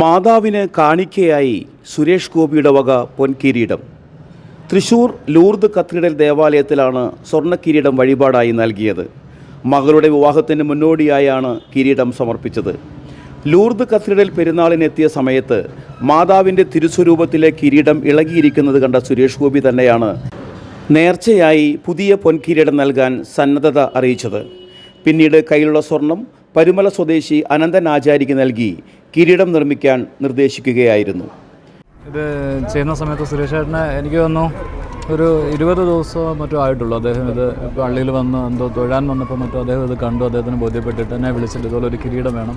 മാതാവിന് കാണിക്കയായി സുരേഷ് ഗോപിയുടെ വക പൊൻകിരീടം. തൃശൂർ ലൂർദ് കത്തീഡ്രൽ ദേവാലയത്തിലാണ് സ്വർണ കിരീടം വഴിപാടായി നൽകിയത്. മകളുടെ വിവാഹത്തിന് മുന്നോടിയായാണ് കിരീടം സമർപ്പിച്ചത്. ലൂർദ് കത്തീഡ്രൽ പെരുന്നാളിനെത്തിയ സമയത്ത് മാതാവിന്റെ തിരുസ്വരൂപത്തിലെ കിരീടം ഇളകിയിരിക്കുന്നത് കണ്ട സുരേഷ് ഗോപി തന്നെയാണ് നേർച്ചയായി പുതിയ പൊൻകിരീടം നൽകാൻ സന്നദ്ധത അറിയിച്ചത്. പിന്നീട് കയ്യിലുള്ള സ്വർണം പരുമല സ്വദേശി അനന്തൻ ആചാരിക്ക് നൽകി കിരീടം നിർമ്മിക്കാൻ നിർദ്ദേശിക്കുകയായിരുന്നു. ഇത് ചെയ്യുന്ന സമയത്ത് സുരേഷ് ചേട്ടനെ എനിക്ക് തോന്നുന്നു ഒരു ഇരുപത് ദിവസം മറ്റോ ആയിട്ടുള്ളൂ. അദ്ദേഹം ഇത് പള്ളിയിൽ വന്ന് എന്തോ തൊഴാൻ വന്നപ്പോൾ മറ്റോ അദ്ദേഹം ഇത് കണ്ടു. അദ്ദേഹത്തിന് ബോധ്യപ്പെട്ടിട്ട് എന്നെ വിളിച്ചിട്ട് ഇതുപോലെ ഒരു കിരീടം വേണം.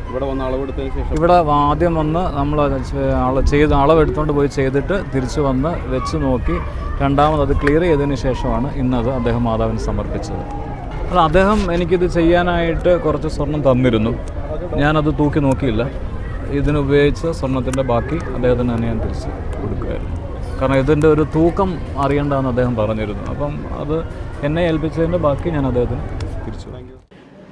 ഇവിടെ ശേഷം ഇവിടെ ആദ്യം വന്ന് നമ്മൾ ചെയ്ത് അളവെടുത്തുകൊണ്ട് പോയി ചെയ്തിട്ട് തിരിച്ചു വന്ന് വെച്ച് നോക്കി. രണ്ടാമത് അത് ക്ലിയർ ചെയ്തതിന് ശേഷമാണ് ഇന്നത് അദ്ദേഹം മാതാവിന് സമർപ്പിച്ചത്. അല്ല അദ്ദേഹം എനിക്കിത് ചെയ്യാനായിട്ട് കുറച്ച് സ്വർണം തന്നിരുന്നു. ഞാനത് തൂക്കി നോക്കിയില്ല. ഇതിനുപയോഗിച്ച് സ്വർണത്തിന്റെ ബാക്കി അദ്ദേഹത്തിന് തന്നെ ഞാൻ തിരിച്ച് കൊടുക്കുമായിരുന്നു. കാരണം ഇതിന്റെ ഒരു തൂക്കം അറിയേണ്ടതെന്ന് അദ്ദേഹം പറഞ്ഞിരുന്നു. അപ്പം അത് എന്നെ ഏൽപ്പിച്ചതിന്റെ ബാക്കി ഞാൻ അദ്ദേഹത്തിന് തിരിച്ചു.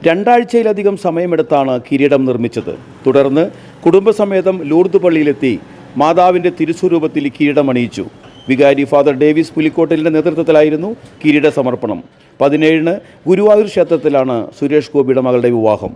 രണ്ടാഴ്ചയിലധികം സമയമെടുത്താണ് കിരീടം നിർമ്മിച്ചത്. തുടർന്ന് കുടുംബസമേതം ലൂർദ് പള്ളിയിലെത്തി മാതാവിന്റെ തിരുസ്വരൂപത്തിൽ കിരീടം അണിയിച്ചു. വികാരി ഫാദർ ഡേവിസ് പുലിക്കോട്ടലിന്റെ നേതൃത്വത്തിലായിരുന്നു കിരീട സമർപ്പണം. പതിനേഴിന് ഗുരുവായൂർ ക്ഷേത്രത്തിലാണ് സുരേഷ് ഗോപിയുടെ മകളുടെ വിവാഹം.